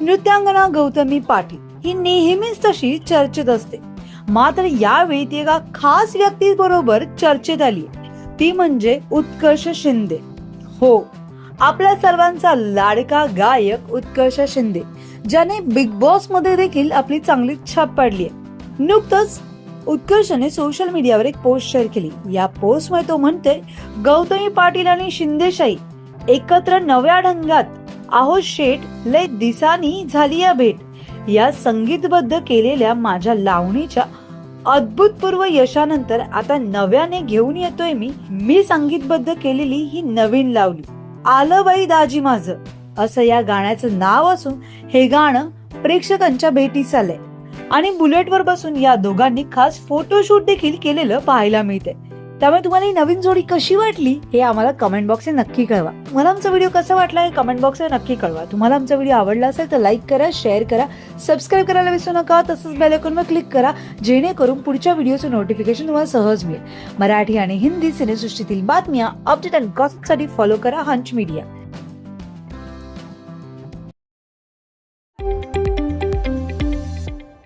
नृत्यांगना गौतमी पाटील ही नेहमीच तशी चर्चेत असते. मात्र यावेळी ती एका खास व्यक्तीबरोबर चर्चेत आली. ती म्हणजे उत्कर्ष शिंदे. हो आपल्या सर्वांचा लाडका गायक उत्कर्ष शिंदे ज्याने बिग बॉसमध्ये देखील आपली चांगली छाप पाडली आहे. नुकतंच उत्कर्षने सोशल मीडियावर एक पोस्ट शेअर केली. या पोस्टमध्ये तो म्हणते गौतमी पाटील आणि शिंदेशाही एकत्र नव्या ढंगात आहो शेठ लय दिसानी झाली या भेट. या संगीतबद्ध केलेल्या माझ्या लावणीच्या अद्भुतपूर्व यशानंतर आता नव्याने घेऊन येतोय मी. मी संगीतबद्ध केलेली ही नवीन लावली. आलं बाई दाजी माझं. असं या गाण्याचं नाव असून हे गाणं प्रेक्षकांच्या भेटीस आलंय. आणि बुलेटवर बसून या दोघांनी खास फोटोशूट देखील केलेलं पाहायला मिळते त्यामुळे तुम्हाला ही नवीन जोडी कशी वाटली हे आम्हाला कमेंट बॉक्सने नक्की कळवा. मला आमचा व्हिडिओ कसा वाटला हे कमेंट बॉक्सने नक्की कळवा. तुम्हाला आमचा व्हिडिओ आवडला असेल तर लाईक करा शेअर करा सबस्क्राईब करायला विसरू नका. तसंच बेलायकॉनवर क्लिक करा जेणेकरून पुढच्या व्हिडिओचं नोटिफिकेशन तुम्हाला सहज मिळेल. मराठी आणि हिंदी सिनेसृष्टीतील बातम्या अपडेट अँड गॉसिपसाठी फॉलो करा हंच मीडिया